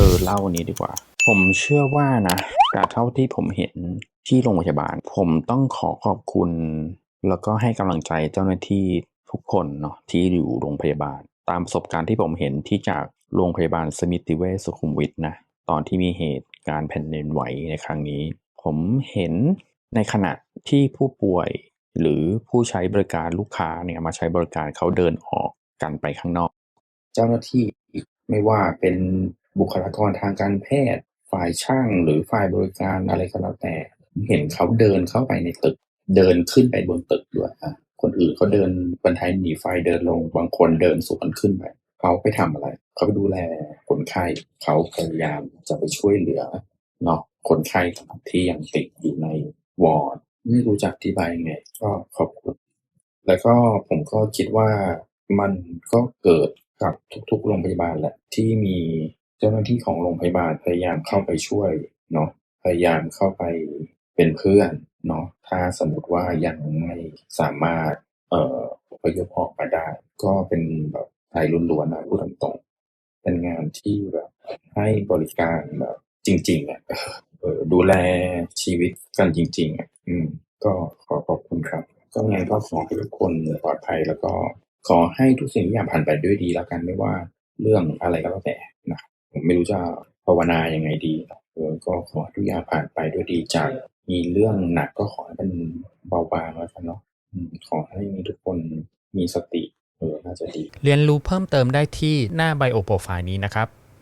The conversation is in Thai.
ออเล่าอันนี้ดีกว่า ผมเชื่อว่านะจากเท่าที่ผมเห็นที่โรงพยาบาล ผมต้องขอขอบคุณ แล้วก็ให้กำลังใจเจ้าหน้าที่ทุกคนเนาะที่อยู่โรงพยาบาล ตามประสบการณ์ที่ผมเห็นที่จากโรงพยาบาลสมิติเวชสุขุมวิทนะตอนที่มีเหตุการณ์แผ่นดินไหวในครั้งนี้ ผมเห็นในขณะที่ผู้ป่วยหรือผู้ใช้บริการลูกค้าเนี่ยมาใช้บริการเขาเดินออกกันไปข้างนอก เจ้าหน้าที่ไม่ว่าเป็น บุคลากรทางการแพทย์ ฝ่ายช่างหรือฝ่ายบริการอะไรก็แล้วแต่ เห็นเขาเดินเข้าไปในตึก เดินขึ้นไปบนตึกด้วยอะคนอื่นเขาเดินบันไดหนีไฟเดินลง บางคนเดินสวนขึ้นไปเขาไปทำอะไร เขาไปดูแลคนไข้เขาพยายามจะไปช่วยเหลือเนาะคนไข้ที่ยังติดอยู่ในวอร์ดไม่รู้จะอธิบายยังไงก็ขอบคุณ แล้วก็ผมก็คิดว่ามันก็เกิดกับทุกๆ โรงพยาบาลแหละที่มี เจ้าหน้าที่ของโรงพยาบาลพยายามเข้าไปช่วยเนาะพยายามเข้าไปเป็นเพื่อนเนาะถ้าสมมติว่ายังไม่สามารถเอ่อพยพออกมาได้ ก็เป็นแบบไทยล้วนๆนะพูดตรงๆเป็นงานที่แบบให้บริการแบบจริง ๆอะดูแลชีวิตกันจริง ๆอะอืม ก็ขอขอบคุณครับ ก็ไงก็ขอให้ทุกคนปลอดภัยแล้วก็ขอให้ทุกสิ่งทุกอย่างผ่านไปด้วยดีแล้วกันไม่ว่าเรื่องอะไรก็แล้วแต่นะ ผมไม่รู้จะภาวนายังไงดีเออก็ขอทุกอย่างผ่านไปด้วยดีจากมีเรื่องหนักก็ขอให้มันเบาบางแล้วกันเนาะขอให้ทุกคนมีสติเออน่าจะดี เรียนรู้เพิ่มเติมได้ที่หน้าไบโอโปรไฟล์นี้นะครับ